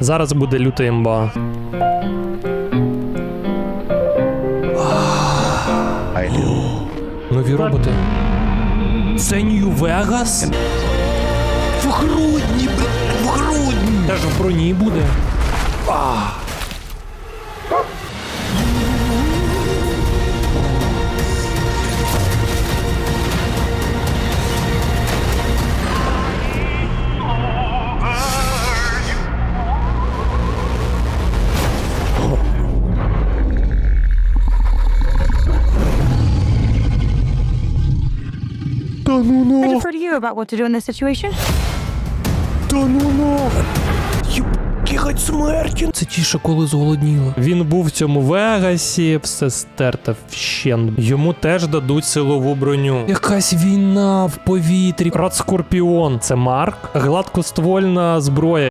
Зараз буде люта імба. Нові роботи. Це Нью-Вегас? В грудні, блядь, в грудні. Теж в броні буде. Та ну I ну, defer to you about what to do in this situation. та ну ну. Кігать смерті. Це ті, що коли зголодніли. Він був в цьому Вегасі, все стерте вщен. Йому теж дадуть силову броню. Якась війна в повітрі. Рад Скорпіон. Це Марк. Гладкоствольна зброя.